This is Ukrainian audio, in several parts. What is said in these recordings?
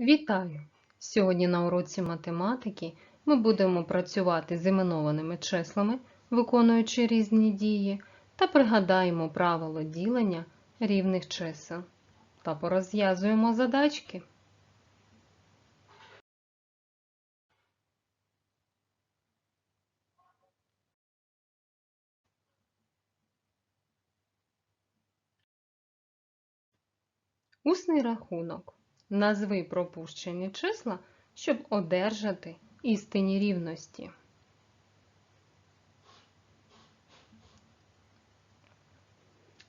Вітаю! Сьогодні на уроці математики ми будемо працювати з іменованими числами, виконуючи різні дії, та пригадаємо правило ділення рівних чисел та порозв'язуємо задачки. Усний рахунок. Назви пропущені числа, щоб одержати істинні рівності.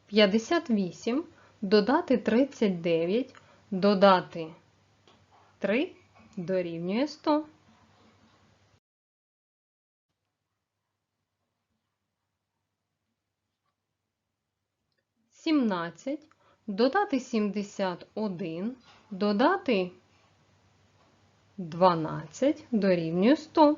П'ятдесят вісім додати тридцять дев'ять, додати три дорівнює сто. Сімнадцять додати 71, додати 12 дорівнює 100.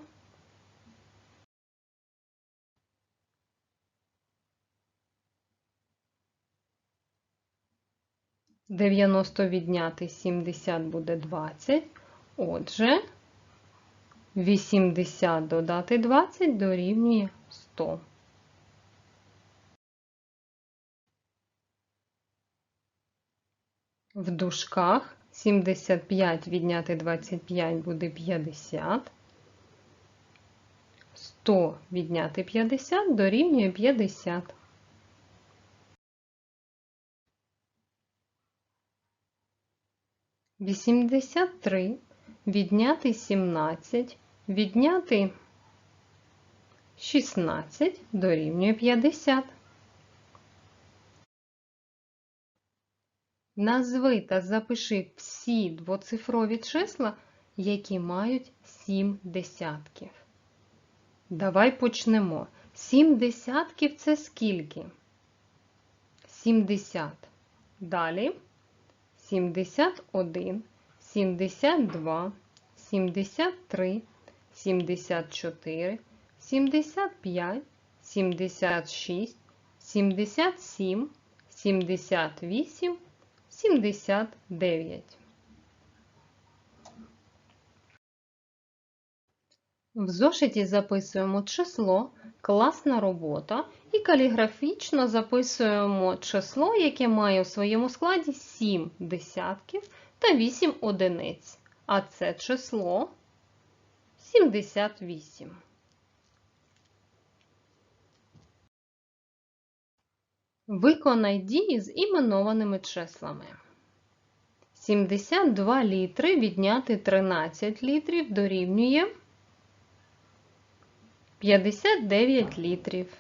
Дев'яносто відняти 70 буде 20. Отже, 80 додати 20 дорівнює 100. В дужках 75 відняти 25 буде 50. 100 відняти 50 дорівнює 50. Вісімдесят три відняти 17 відняти 16 дорівнює 50. Назви та запиши всі двоцифрові числа, які мають 7 десятків. Давай почнемо. 7 десятків це скільки? 70. Далі 71, 72, 73, 74, 75, 76, 77, 78, 79. В зошиті записуємо число, класна робота і каліграфічно записуємо число, яке має у своєму складі 7 десятків та 8 одиниць. А це число 78. Виконай дії з іменованими числами. 72 літри відняти 13 літрів дорівнює 59 літрів.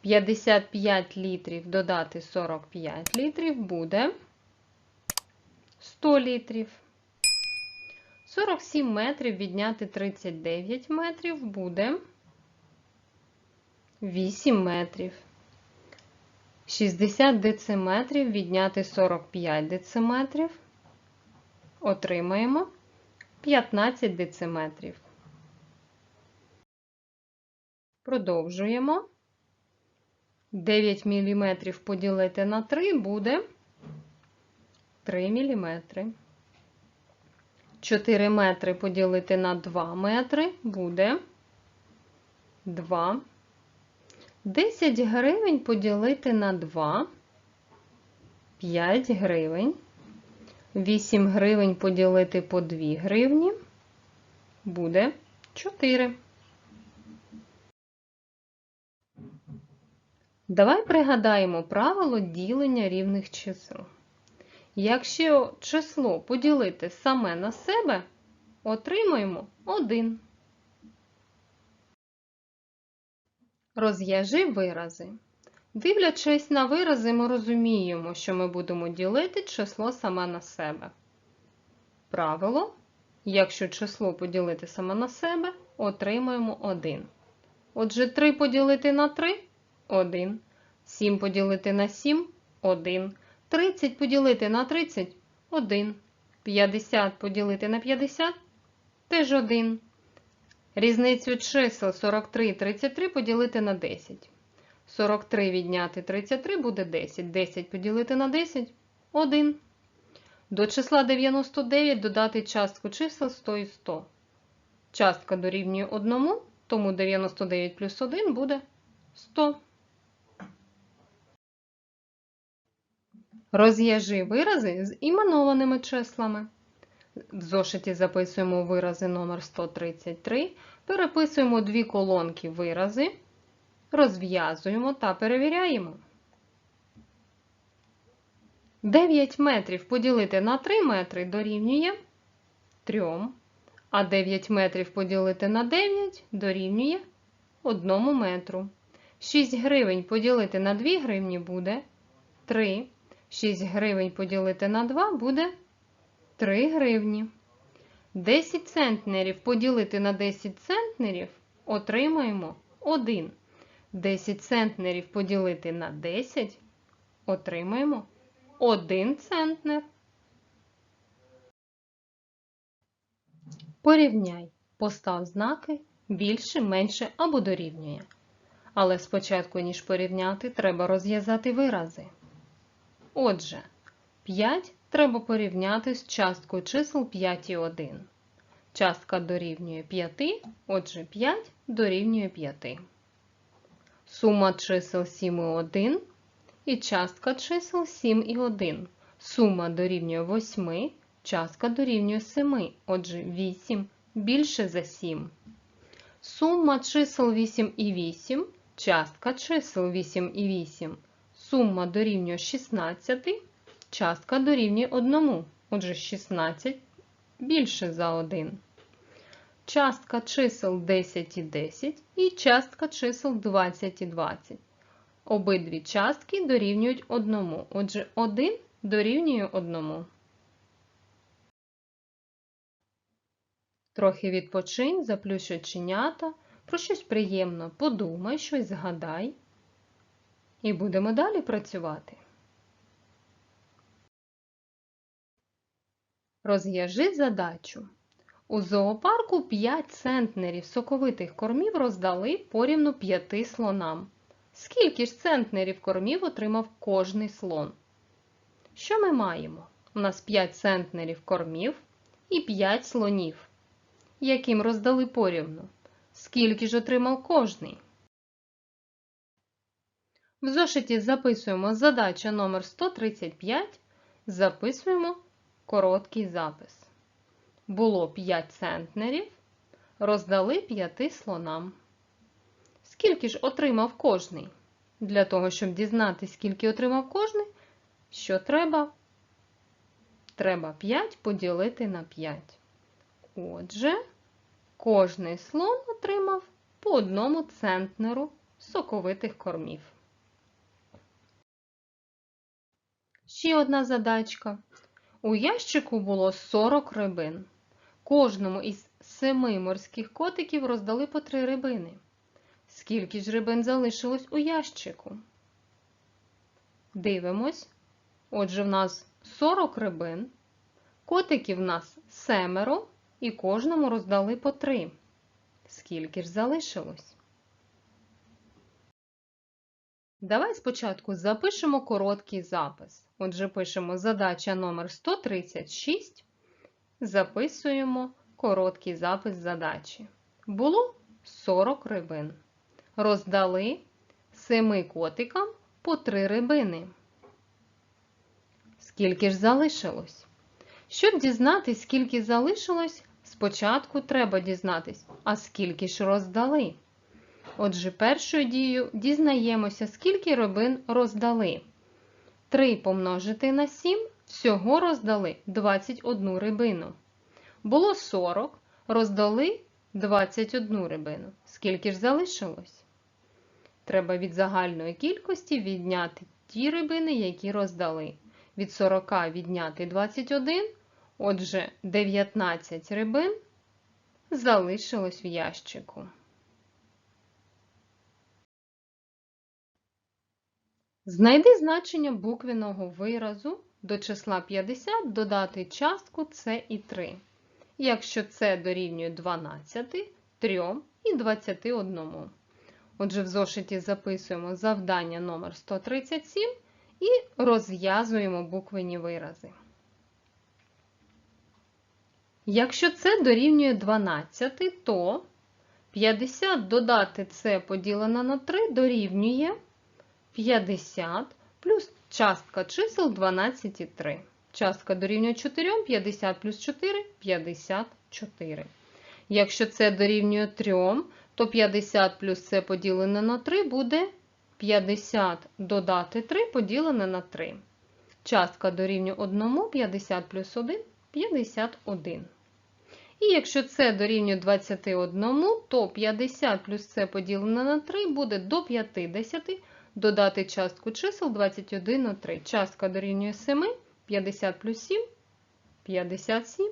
55 літрів додати 45 літрів буде 100 літрів. 47 метрів відняти 39 метрів буде 8 метрів. 60 дециметрів відняти 45 дециметрів. Отримаємо 15 дециметрів. Продовжуємо. 9 мм поділити на 3 буде 3 мм. 4 метри поділити на 2 метри буде 2 мм. 10 гривень поділити на 2, 5 гривень. 8 гривень поділити по 2 гривні буде 4. Давай пригадаємо правило ділення рівних чисел. Якщо число поділити саме на себе, отримаємо 1. Розв'яжи вирази. Дивлячись на вирази, ми розуміємо, що ми будемо ділити число саме на себе. Правило. Якщо число поділити саме на себе, отримаємо 1. Отже, 3 поділити на 3 1. 7 поділити на 7 1. 30 поділити на 30 1. 50 поділити на 50 теж 1. Різницю чисел 43 і 33 поділити на 10. 43 відняти 33 буде 10. 10 поділити на 10 1. До числа 99 додати частку чисел 100 і 100. Частка дорівнює 1, тому 99 плюс 1 буде 100. Розв'яжи вирази з іменованими числами. В зошиті записуємо вирази номер 133, переписуємо дві колонки вирази, розв'язуємо та перевіряємо. 9 метрів поділити на 3 метри дорівнює 3, а 9 метрів поділити на 9 дорівнює 1 метру. 6 гривень поділити на 2 гривні буде 3. 6 гривень поділити на 2 буде 3 гривні. 10 центнерів поділити на 10 центнерів отримаємо 1. 10 центнерів поділити на 10 отримаємо 1 центнер. Порівняй. Постав знаки більше, менше або дорівнює. Але спочатку, ніж порівняти, треба розв'язати вирази. Отже, 5 треба порівняти з часткою чисел 5 і 1. Частка дорівнює 5, отже 5 дорівнює 5. Сума чисел 7 і 1 і частка чисел 7 і 1. Сума дорівнює 8, частка дорівнює 7, отже 8 більше за 7. Сума чисел 8 і 8, частка чисел 8 і 8. Сума дорівнює 16, частка дорівнює 1, отже 16 більше за 1. Частка чисел 10 і 10 і частка чисел 20 і 20. Обидві частки дорівнюють 1, отже 1 дорівнює 1. Трохи відпочинь, заплющ оченята, про щось приємно подумай, щось згадай. І будемо далі працювати. Розв'яжи задачу. У зоопарку 5 центнерів соковитих кормів роздали порівну 5 слонам. Скільки ж центнерів кормів отримав кожний слон? Що ми маємо? У нас 5 центнерів кормів і 5 слонів, яким роздали порівну. Скільки ж отримав кожний? В зошиті записуємо задача номер 135, записуємо короткий запис. Було 5 центнерів, роздали 5 слонам. Скільки ж отримав кожний? Для того, щоб дізнатися, скільки отримав кожний, що треба? Треба 5 поділити на 5. Отже, кожний слон отримав по одному центнеру соковитих кормів. Ще одна задачка. У ящику було 40 рибин. Кожному із семи морських котиків роздали по три рибини. Скільки ж рибин залишилось у ящику? Дивимось. Отже, в нас 40 рибин, котиків в нас семеро, і кожному роздали по три. Скільки ж залишилось? Давай спочатку запишемо короткий запис. Отже, пишемо задача номер 136. Записуємо короткий запис задачі. Було 40 рибин. Роздали 7 котикам по 3 рибини. Скільки ж залишилось? Щоб дізнатись, скільки залишилось, спочатку треба дізнатись, а скільки ж роздали. Отже, першою дією дізнаємося, скільки рибин роздали. 3 помножити на 7, всього роздали 21 рибину. Було 40, роздали 21 рибину. Скільки ж залишилось? Треба від загальної кількості відняти ті рибини, які роздали. Від 40 відняти 21, отже, 19 рибин залишилось в ящику. Знайди значення буквеного виразу до числа 50 додати частку С і 3. Якщо С дорівнює 12, 3 і 21. Отже, в зошиті записуємо завдання номер 137 і розв'язуємо буквені вирази. Якщо це дорівнює 12, то 50 додати це поділено на 3 дорівнює 50 плюс частка чисел 12 і 3. Частка дорівнює 4, 50 плюс 4 – 54. Якщо це дорівнює 3, то 50 плюс це поділене на 3 буде 50 додати 3 поділене на 3. Частка дорівнює 1, 50 плюс 1 – 51. І якщо це дорівнює 21, то 50 плюс це поділене на 3 буде до 50 додати частку чисел 21 на 3. Частка дорівнює 7, 50 плюс 7 – 57.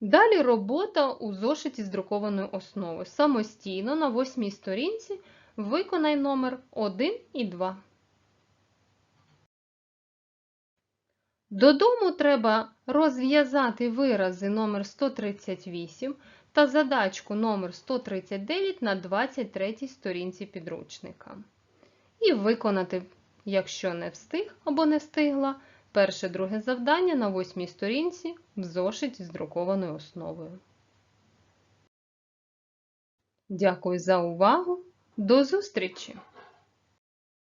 Далі робота у зошиті з друкованою основою. Самостійно на восьмій сторінці виконай номер 1 і 2. Додому треба розв'язати вирази номер 138 та задачку номер 139 на 23 сторінці підручника. І виконати, якщо не встиг або не встигла, перше друге завдання на 8 сторінці в зошиті з друкованою основою. Дякую за увагу! До зустрічі!